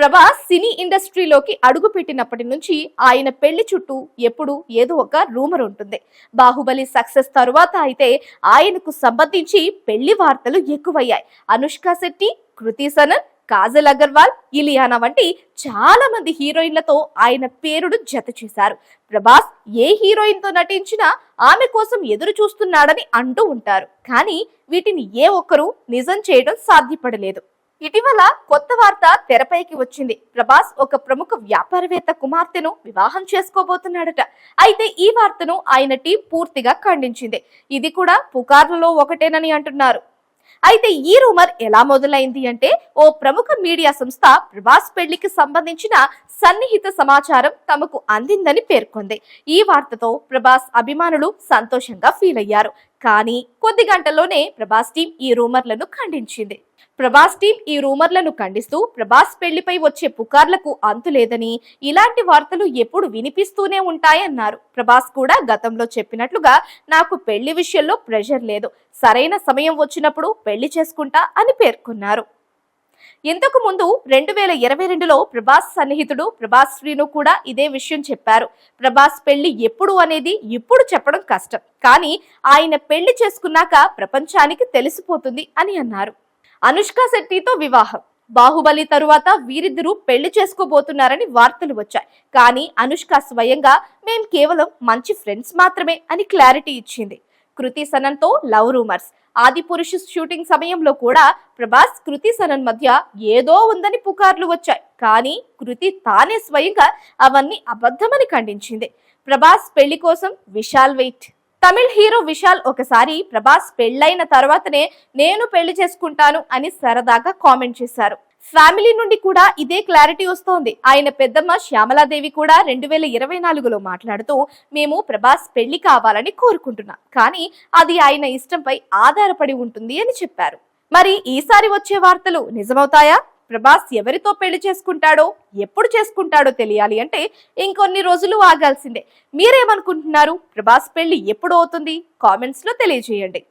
ప్రభాస్ సినీ ఇండస్ట్రీలోకి అడుగు పెట్టినప్పటి నుంచి ఆయన పెళ్ళి చుట్టూ ఎప్పుడు ఏదో ఒక రూమర్ ఉంటుంది. బాహుబలి సక్సెస్ తరువాత అయితే ఆయనకు సంబంధించి పెళ్ళి వార్తలు ఎక్కువయ్యాయి. అనుష్క శెట్టి కృతి సనన్ కాజల్ అగర్వాల్ ఇలియానా వంటి చాలా మంది హీరోయిన్లతో ఆయన పేరుడు జత చేశారు. ప్రభాస్ ఏ హీరోయిన్తో నటించినా ఆమె కోసం ఎదురు చూస్తున్నాడని అంటూ ఉంటారు. కానీ వీటిని ఏ ఒక్కరూ నిజం చేయడం సాధ్యపడలేదు. ఇటీవల కొత్త వార్త తెరపైకి వచ్చింది. ప్రభాస్ ఒక ప్రముఖ వ్యాపారవేత్త కుమార్తెను వివాహం చేసుకోబోతున్నాడట. అయితే ఈ వార్తను ఆయన టీం పూర్తిగా ఖండించింది. ఇది కూడా పుకార్లలో ఒకటేనని అంటున్నారు. అయితే ఈ రూమర్ ఎలా మొదలైంది అంటే ఓ ప్రముఖ మీడియా సంస్థ ప్రభాస్ పెళ్ళికి సంబంధించిన సన్నిహిత సమాచారం తమకు అందిందని పేర్కొంది. ఈ వార్తతో ప్రభాస్ అభిమానులు సంతోషంగా ఫీల్ అయ్యారు కానీ కొద్ది గంటల్లోనే ప్రభాస్ టీం ఈ రూమర్లను ఖండించింది. ప్రభాస్ టీం ఈ రూమర్లను ఖండిస్తూ ప్రభాస్ పెళ్ళిపై వచ్చే పుకార్లకు అంతులేదని ఇలాంటి వార్తలు ఎప్పుడు వినిపిస్తూనే ఉంటాయన్నారు. ప్రభాస్ కూడా గతంలో చెప్పినట్లుగా నాకు పెళ్ళి విషయంలో ప్రెషర్ లేదు. సరైన సమయం వచ్చినప్పుడు పెళ్ళి చేసుకుంటా అని పేర్కొన్నారు. ఇంతకు ముందు రెండు వేల ఇరవై రెండులో ప్రభాస్ సన్నిహితుడు ప్రభాస్ శ్రీను కూడా ఇదే విషయం చెప్పారు. ప్రభాస్ పెళ్ళి ఎప్పుడు అనేది ఇప్పుడు చెప్పడం కష్టం. కానీ ఆయన పెళ్ళి చేసుకున్నాక ప్రపంచానికి తెలిసిపోతుంది అని అన్నారు. అనుష్క శెట్టితో వివాహం. బాహుబలి తరువాత వీరిద్దరూ పెళ్ళి చేసుకోబోతున్నారని వార్తలు వచ్చాయి. కానీ అనుష్క స్వయంగా మేం కేవలం మంచి ఫ్రెండ్స్ మాత్రమే అని క్లారిటీ ఇచ్చింది. కృతి సనన్తో love rumours. Adipurush shooting సమయంలో కూడా ప్రభాస్ కృతి సనన్ మధ్య ఏదో ఉందని పుకార్లు వచ్చాయి. కానీ కృతి తానే స్వయంగా అవన్నీ అబద్ధమని ఖండించింది. ప్రభాస్ పెళ్ళి కోసం విశాల్ వెయిట్. తమిళ్ హీరో విశాల్ ఒకసారి ప్రభాస్ పెళ్ళైన తర్వాతనే నేను పెళ్ళి చేసుకుంటాను అని సరదాగా కామెంట్ చేశారు. ఫ్యామిలీ నుండి కూడా ఇదే క్లారిటీ వస్తోంది. ఆయన పెద్దమ్మ శ్యామలాదేవి కూడా రెండు వేల ఇరవై నాలుగులో మాట్లాడుతూ మేము ప్రభాస్ పెళ్ళి కావాలని కోరుకుంటున్నాం. కానీ అది ఆయన ఇష్టంపై ఆధారపడి ఉంటుంది అని చెప్పారు. మరి ఈసారి వచ్చే వార్తలు నిజమవుతాయా? ప్రభాస్ ఎవరితో పెళ్ళి చేసుకుంటాడో ఎప్పుడు చేసుకుంటాడో తెలియాలి అంటే ఇంకొన్ని రోజులు ఆగాల్సిందే. మీరేమనుకుంటున్నారు? ప్రభాస్ పెళ్ళి ఎప్పుడు అవుతుంది? కామెంట్స్లో తెలియజేయండి.